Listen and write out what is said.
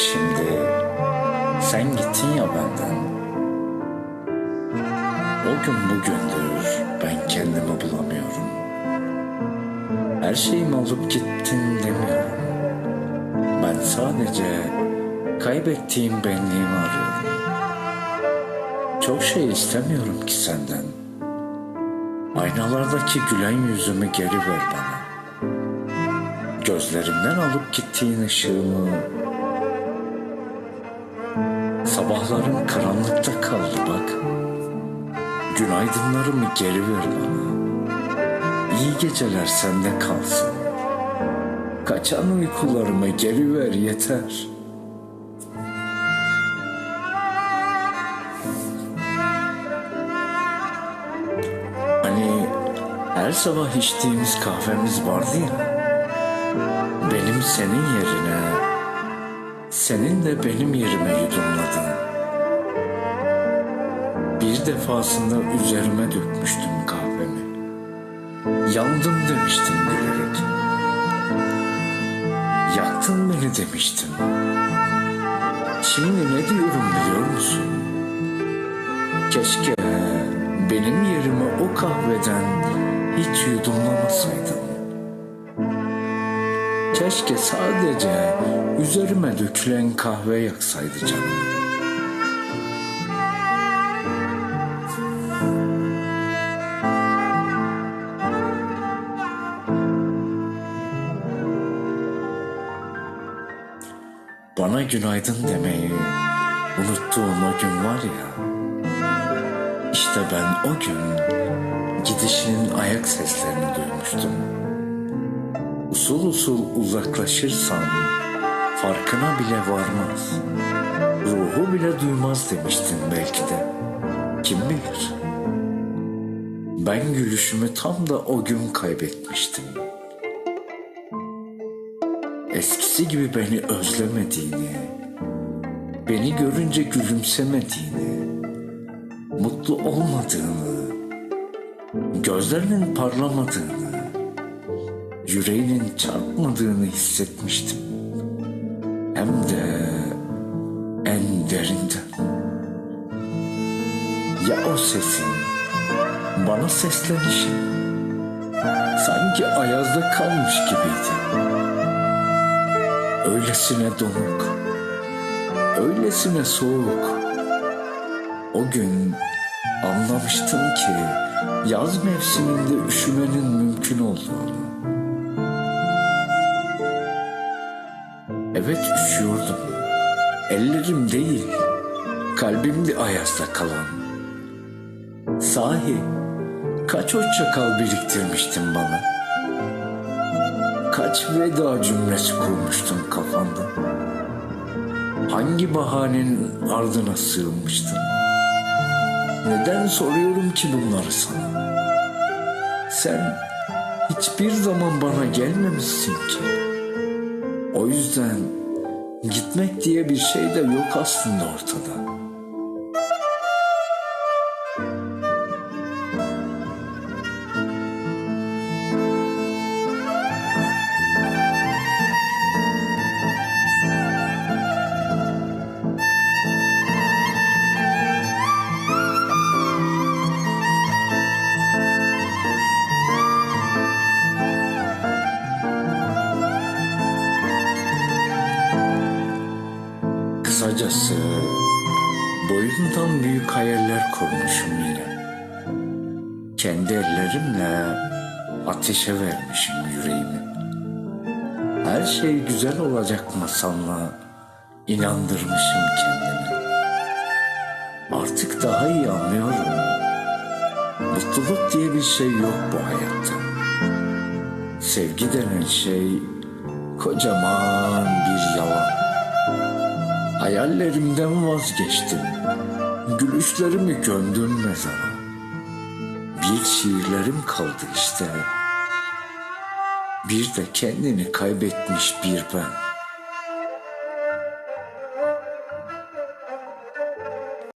Şimdi sen gittin ya benden. O gün bugündür ben kendimi bulamıyorum. Her şeyimi alıp gittin demiyorum. Ben sadece kaybettiğim benliğimi arıyorum. Çok şey istemiyorum ki senden. Aynalardaki gülen yüzümü geri ver bana. Gözlerimden alıp gittiğin ışığımı Sabahlarım karanlıkta kaldı bak. Günaydınlarımı geri ver bana. İyi geceler sende kalsın. Kaçan uykularımı geri ver yeter. Hani her sabah içtiğimiz kahvemiz vardı ya. Benim senin yerine, senin de benim yerime yudumladın. Bir defasında üzerime dökmüştüm kahvemi. Yandım demiştin gülerek. Yaktın beni demiştim. Şimdi ne diyorum biliyor musun? Keşke benim yerime o kahveden hiç yudumlamasaydın. Keşke sadece üzerime dökülen kahve yaksaydı canım. Bana günaydın demeyi unuttuğun o gün var ya. İşte ben o gün gidişinin ayak seslerini duymuştum. Usul usul uzaklaşırsan farkına bile varmaz. Ruhu bile duymaz demiştin belki de. Kim bilir? Ben gülüşümü tam da o gün kaybetmiştim. Eskisi gibi beni özlemediğini, beni görünce gülümsemediğini, mutlu olmadığını, gözlerinin parlamadığını, yüreğinin çarpmadığını hissetmiştim. Hem de en derinden. Ya o sesin, bana seslenişi, sanki ayazda kalmış gibiydi. Öylesine donuk, öylesine soğuk. O gün anlamıştım ki yaz mevsiminde üşümenin mümkün olduğunu. Evet üşüyordum. Ellerim değil, kalbimdi ayazda kalan. Sahi kaç hoşça kal biriktirmiştin bana. Kaç veda cümlesi kurmuştun kafanda. Hangi bahanenin ardına sığınmıştın? Neden soruyorum ki bunları sana? Sen hiçbir zaman bana gelmemişsin ki. O yüzden gitmek diye bir şey de yok aslında ortada. Kısacası boyundan büyük hayaller kurmuşum yine. Kendi ellerimle ateşe vermişim yüreğimi. Her şey güzel olacak masamla inandırmışım kendimi. Artık daha iyi anlıyorum. Mutluluk diye bir şey yok bu hayatta. Sevgi denen şey kocaman bir yalan. Hayallerimden vazgeçtim. Gülüşlerimi gömdüm mezara. Bir şiirlerim kaldı işte. Bir de kendini kaybetmiş bir ben.